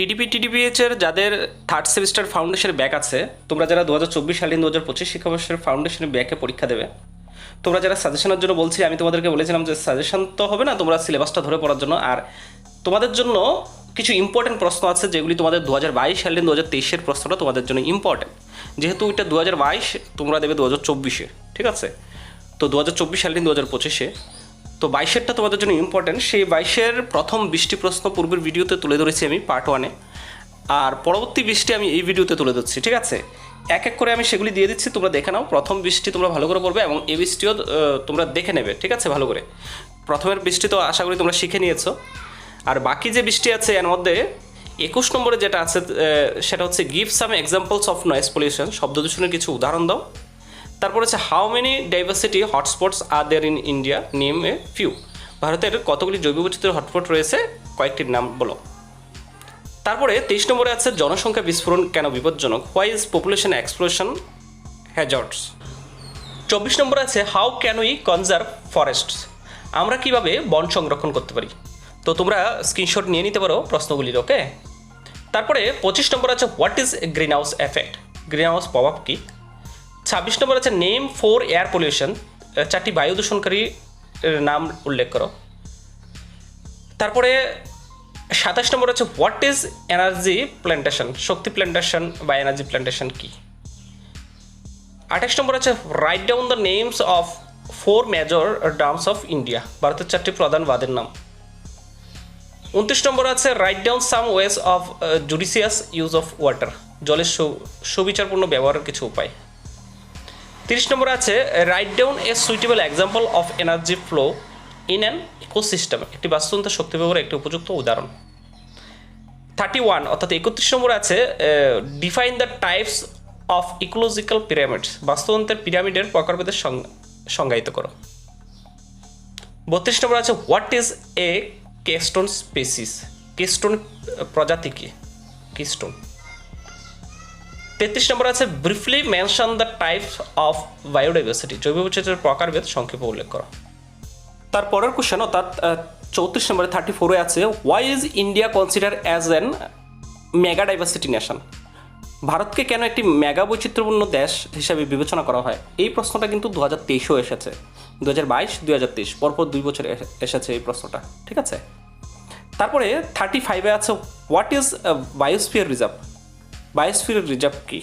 TDP টিডিপিএইচ এর যাদের third semester ফাউন্ডেশনের ব্যাক আছে, তোমরা যারা দু হাজার চব্বিশ সালে দু হাজার পঁচিশ শিক্ষাবর্ষের ফাউন্ডেশনের ব্যাকে পরীক্ষা দেবে, তোমরা যারা সাজেশনের জন্য বলছি, আমি তোমাদেরকে বলেছিলাম যে সাজেশন তো হবে না, তোমরা সিলেবাসটা ধরে পড়ার জন্য। আর তোমাদের জন্য কিছু ইম্পর্টেন্ট প্রশ্ন আছে, যেগুলি তোমাদের দু হাজার বাইশ সালে দু হাজার তেইশের প্রশ্নটা তোমাদের জন্য ইম্পর্টেন্ট যেহেতু এটা দু হাজার বাইশ, তোমরা দেবে দু হাজার চব্বিশে, ঠিক আছে? তো দু হাজার চব্বিশ সালে দু হাজার পঁচিশে তো বাইশেরটা তোমাদের জন্য ইম্পর্টেন্ট সেই বাইশের প্রথম বৃষ্টি প্রশ্ন পূর্বের ভিডিওতে তুলে ধরেছি আমি পার্ট ওয়ানে আর পরবর্তী বৃষ্টি আমি এই ভিডিওতে তুলে ধরছি, ঠিক আছে? এক এক করে আমি সেগুলি দিয়ে দিচ্ছি, তোমরা দেখে নাও। প্রথম বৃষ্টি তোমরা ভালো করে পড়বে এবং এই বৃষ্টিও তোমরা দেখে নেবে, ঠিক আছে, ভালো করে? প্রথমের বৃষ্টি তো আশা করি তোমরা শিখে নিয়েছো। আর বাকি যে বৃষ্টি আছে, এর মধ্যে একুশ নম্বরে যেটা আছে সেটা হচ্ছে give some examples of noise pollution শব্দ দূষণের কিছু উদাহরণ দাও। তারপর হচ্ছে how many diversity hotspots are there in India name a few ভারতের কতগুলি জৈব বৈচিত্র্যের হটস্পট রয়েছে? কয়েকটির নাম বলো। তারপরে তেইশ নম্বরে আছে, জনসংখ্যা বিস্ফোরণ কেন বিপজ্জনক? Why is population explosion hazards চব্বিশ নম্বরে আছে how can we conserve forests আমরা কীভাবে বন সংরক্ষণ করতে পারি? তো তোমরা স্ক্রিনশট নিয়ে নিতে পারো প্রশ্নগুলির ওকে তারপরে পঁচিশ নম্বর আছে what is greenhouse effect greenhouse প্রভাব কী? ছাব্বিশ নম্বর আছে নেম ফোর এয়ার পলিউশন চারটি বায়ু দূষণকারী নাম উল্লেখ করো। তারপরে সাতাশ নম্বর আছে হোয়াট ইজ এনার্জি প্ল্যান্টেশন শক্তি প্ল্যান্টেশন বা এনার্জি প্ল্যান্টেশন কী? আঠাশ নম্বর আছে write down the names of four major dams of India ভারতের চারটি প্রধান বাদের নাম। উনত্রিশ নম্বর আছে write down some ways of judicious use of water জলের সুবিচারপূর্ণ ব্যবহারের কিছু উপায়। তিরিশ নম্বর আছে write down a suitable example of energy flow in an ecosystem একটি বাস্তুতন্ত্র শক্তি ব্যবহারের একটি উপযুক্ত উদাহরণ। থার্টি ওয়ান অর্থাৎ একত্রিশ নম্বর আছে define the types of ecological pyramids বাস্তুতন্ত্রের পিরামিডের প্রকারভেদের সংজ্ঞায়িত করো। বত্রিশ নম্বর আছে what is a keystone species keystone প্রজাতি কি? কিস্টোন তেত্রিশ নম্বর আছে briefly mention the types of biodiversity জৈব বৈচিত্র্যের প্রকারভেদ সংক্ষেপে উল্লেখ করো। তারপরের কোশ্চেন অর্থাৎ চৌত্রিশ নম্বরে থার্টি ফোরে আছে why is India consider as an mega diversity nation ভারতকে কেন একটি মেগা বৈচিত্র্যপূর্ণ দেশ হিসাবে বিবেচনা করা হয়? এই প্রশ্নটা কিন্তু দু হাজার তেইশেও এসেছে। দু হাজার বাইশ দু হাজার তেইশ, পরপর দুই বছর এসে- এসেছে এই প্রশ্নটা, ঠিক আছে? তারপরে থার্টি ফাইভে আছে what is biosphere reserve biosphere reserve কি?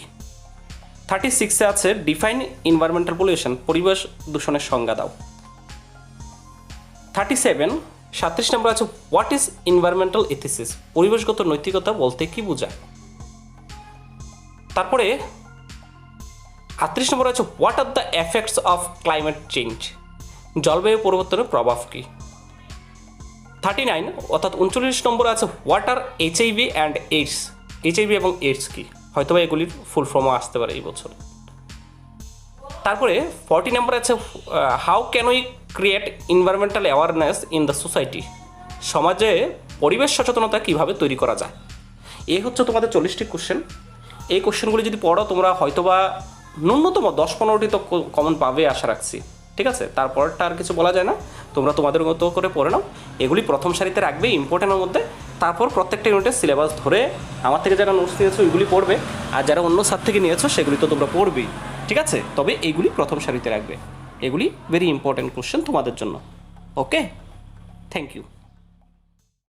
থার্টি সিক্সে আছে ডিফাইন ইনভায়রনমেন্টাল পলিউশন পরিবেশ দূষণের সংজ্ঞা দাও। থার্টি সেভেন সাতত্রিশ নম্বর আছে হোয়াট ইজ ইনভায়রনমেন্টাল এথিসিস পরিবেশগত নৈতিকতা বলতে কি বোঝায়? তারপরে, আটত্রিশ নম্বর আছে what are the effects of climate change জলবায়ু পরিবর্তনের প্রভাব কী? থার্টি নাইন অর্থাৎ উনচল্লিশ নম্বর আছে what are HIV and AIDS HIV এবং এইডস কি? হয়তো বা এগুলির ফুল ফর্মও আসতে পারে এই বছর। তারপরে ফর্টি নাম্বার আছে how can we create environmental awareness in the society সমাজে পরিবেশ সচেতনতা কীভাবে তৈরি করা যায়? এই হচ্ছে তোমাদের চল্লিশটি কোশ্চেন এই কোশ্চেনগুলি যদি পড়ো, তোমরা হয়তোবা ন্যূনতম দশ পনেরোটি তো কমন পাবে আশা রাখছি। ঠিক আছে? তারপরটা আর কিছু বলা যায় না। তোমরা তোমাদের মতো করে পড়ে নাও। এগুলি প্রথম সারিতে রাখবে ইম্পর্টেন্টের মধ্যে তারপর প্রত্যেকটা ইউনিটের সিলেবাস ধরে আমার থেকে যারা নোটস নিয়েছো ওইগুলি পড়বে, আর যারা অন্য সার থেকে নিয়েছো সেগুলি তো তোমরা পড়বেই ঠিক আছে? তবে এগুলি প্রথম সারিতে রাখবে। এগুলি ভেরি ইম্পর্ট্যান্ট কোশ্চেন তোমাদের জন্য। Okay thank you